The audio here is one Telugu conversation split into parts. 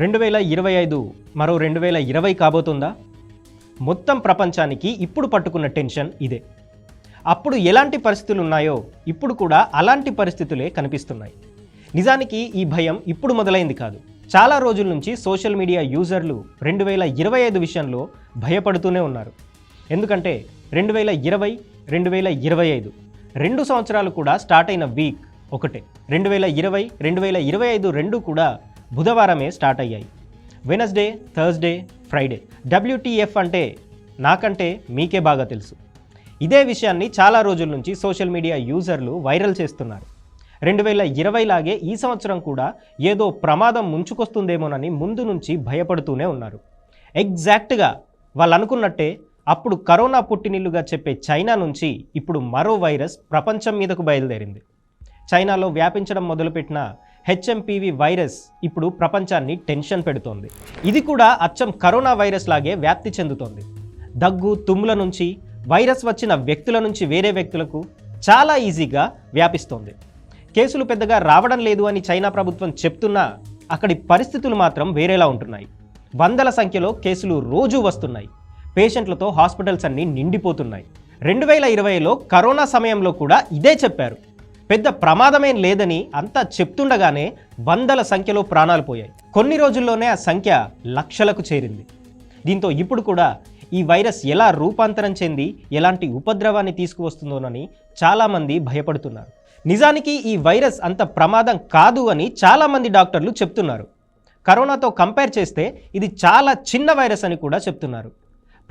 రెండు వేల ఇరవై ఐదు మరో రెండు వేల ఇరవై కాబోతుందా? మొత్తం ప్రపంచానికి ఇప్పుడు పట్టుకున్న టెన్షన్ ఇదే. అప్పుడు ఎలాంటి పరిస్థితులు ఉన్నాయో ఇప్పుడు కూడా అలాంటి పరిస్థితులే కనిపిస్తున్నాయి. నిజానికి ఈ భయం ఇప్పుడు మొదలైంది కాదు. చాలా రోజుల నుంచి సోషల్ మీడియా యూజర్లు రెండు వేల ఇరవై ఐదు విషయంలో భయపడుతూనే ఉన్నారు. ఎందుకంటే రెండు వేల ఇరవై రెండు వేల ఇరవై ఐదు రెండు సంవత్సరాలు కూడా స్టార్ట్ అయిన వీక్ ఒకటే. రెండు వేల ఇరవై రెండు వేల ఇరవై ఐదు రెండు కూడా బుధవారమే స్టార్ట్ అయ్యాయి. వెనస్డే థర్స్డే ఫ్రైడే డబ్ల్యూటీఎఫ్ అంటే నాకంటే మీకే బాగా తెలుసు. ఇదే విషయాన్ని చాలా రోజుల నుంచి సోషల్ మీడియా యూజర్లు వైరల్ చేస్తున్నారు. రెండు వేల ఇరవైలాగే ఈ సంవత్సరం కూడా ఏదో ప్రమాదం ముంచుకొస్తుందేమోనని ముందు నుంచి భయపడుతూనే ఉన్నారు. ఎగ్జాక్ట్గా వాళ్ళు అనుకున్నట్టే అప్పుడు కరోనా పుట్టినిల్లుగా చెప్పే చైనా నుంచి ఇప్పుడు మరో వైరస్ ప్రపంచం మీదకు బయలుదేరింది. చైనాలో వ్యాపించడం మొదలుపెట్టిన హెచ్ఎంపీవి వైరస్ ఇప్పుడు ప్రపంచాన్ని టెన్షన్ పెడుతోంది. ఇది కూడా అచ్చం కరోనా వైరస్ లాగే వ్యాప్తి చెందుతోంది. దగ్గు తుమ్ముల నుంచి వైరస్ వచ్చిన వ్యక్తుల నుంచి వేరే వ్యక్తులకు చాలా ఈజీగా వ్యాపిస్తోంది. కేసులు పెద్దగా రావడం లేదు అని చైనా ప్రభుత్వం చెప్తున్నా అక్కడి పరిస్థితులు మాత్రం వేరేలా ఉంటున్నాయి. వందల సంఖ్యలో కేసులు రోజూ వస్తున్నాయి. పేషెంట్లతో హాస్పిటల్స్ అన్నీ నిండిపోతున్నాయి. రెండు వేల ఇరవైలో కరోనా సమయంలో కూడా ఇదే చెప్పారు. పెద్ద ప్రమాదమేం లేదని అంతా చెప్తుండగానే వందల సంఖ్యలో ప్రాణాలు పోయాయి. కొన్ని రోజుల్లోనే ఆ సంఖ్య లక్షలకు చేరింది. దీంతో ఇప్పుడు కూడా ఈ వైరస్ ఎలా రూపాంతరం చెంది ఎలాంటి ఉపద్రవాన్ని తీసుకువస్తుందోనని చాలామంది భయపడుతున్నారు. నిజానికి ఈ వైరస్ అంత ప్రమాదం కాదు అని చాలామంది డాక్టర్లు చెప్తున్నారు. కరోనాతో కంపేర్ చేస్తే ఇది చాలా చిన్న వైరస్ అని కూడా చెప్తున్నారు.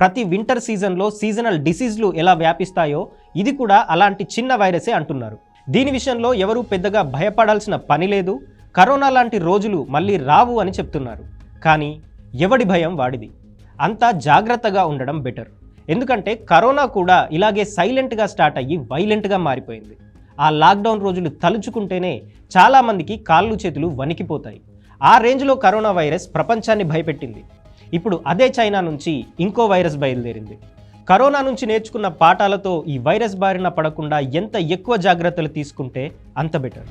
ప్రతి వింటర్ సీజన్లో సీజనల్ డిసీజ్లు ఎలా వ్యాపిస్తాయో ఇది కూడా అలాంటి చిన్న వైరసే అంటున్నారు. దీని విషయంలో ఎవరూ పెద్దగా భయపడాల్సిన పని లేదు. కరోనా లాంటి రోజులు మళ్ళీ రావు అని చెప్తున్నారు. కానీ ఎవడి భయం వాడిది? అంతా జాగ్రత్తగా ఉండడం బెటర్. ఎందుకంటే కరోనా కూడా ఇలాగే సైలెంట్గా స్టార్ట్ అయ్యి వైలెంట్గా మారిపోయింది. ఆ లాక్డౌన్ రోజులు తలుచుకుంటేనే చాలామందికి కాళ్ళు చేతులు వణికిపోతాయి. ఆ రేంజ్లో కరోనా వైరస్ ప్రపంచాన్ని భయపెట్టింది. ఇప్పుడు అదే చైనా నుంచి ఇంకో వైరస్ బయలుదేరింది. కరోనా నుంచి నేర్చుకున్న పాఠాలతో ఈ వైరస్ బారిన పడకుండా ఎంత ఎక్కువ జాగ్రత్తలు తీసుకుంటే అంత బెటర్.